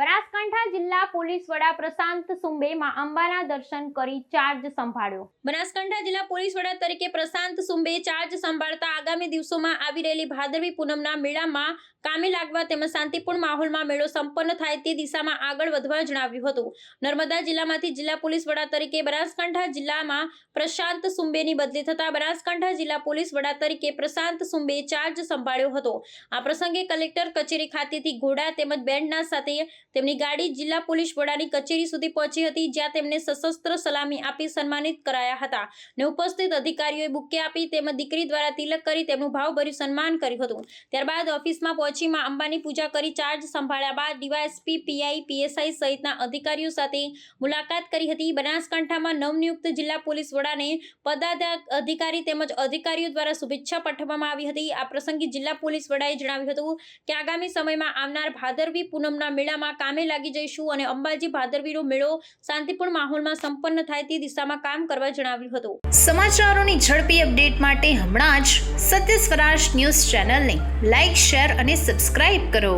But police વડા પ્રશાંત સુંબે અંબાના દર્શન કરી ચાર્જ સંભાળ્યો. બનાસકાંઠા જિલ્લા પોલીસ વડા તરીકે પ્રશાંત સુંબે ચાર્જ સંભાળતા આગામી દિવસોમાં આવી રહેલી ભાદરવી પૂનમના મેળામાં કામે લાગવા તેમજ શાંતિપૂર્ણ માહોલમાં મેળો સંપન્ન થાય તે દિશામાં આગળ વધવા જણાવ્યું હતું. નર્મદા જિલ્લામાંથી જિલ્લા પોલીસ વડા તરીકે બનાસકાંઠા જિલ્લામાં પ્રશાંત સુંબેની બદલી થતા બનાસકાંઠા જિલ્લા પોલીસ વડા તરીકે પ્રશાંત સુંબે ચાર્જ સંભાળ્યો હતો. આ પ્રસંગે કલેક્ટર કચેરી ખાતેથી ઘોડા તેમજ બેન્ડના સાથે તેમની ગાડી જિલ્લા પોલીસ વડાની કચેરી સુધી પહોંચી હતી, જ્યાં તેમને સશસ્ત્ર સલામી આપી સન્માનિત કરાયા હતા. ને ઉપસ્થિત અધિકારીઓએ બુકે આપી, તેમજ દીકરી દ્વારા તિલક કરી તેમનું ભાવભર્યું સન્માન કર્યું હતું. ત્યારબાદ ઓફિસમાં પહોંચી માં અંબાની પૂજા કરી ચાર્જ સંભાળ્યા બાદ ડીવાયએસપી, પીઆઈ, પીએસઆઈ સહિતના અધિકારીઓ સાથે મુલાકાત કરી હતી. બનાસકાંઠામાં નવનિયુક્ત જિલ્લા પોલીસ વડાને પદાધિકારી તેમજ અધિકારીઓ દ્વારા શુભેચ્છા પાઠવવામાં આવી હતી. આ પ્રસંગે જિલ્લા પોલીસ વડાએ જણાવ્યું હતું કે, આગામી સમયમાં આવનાર ભાદરવી પૂનમના મેળામાં કામે લાગી જઈશું અને અંબાજી ભાદરવીનો મેળો શાંતિપૂર્ણ માહોલમાં સંપન્ન થાય તે દિશામાં કામ કરવા જણાવ્યું હતું. સમાચારોની ઝડપી અપડેટ માટે હમણાં જ સત્ય સ્વરાજ ન્યૂઝ ચેનલને લાઇક શેર અને સબસ્ક્રાઇબ કરો.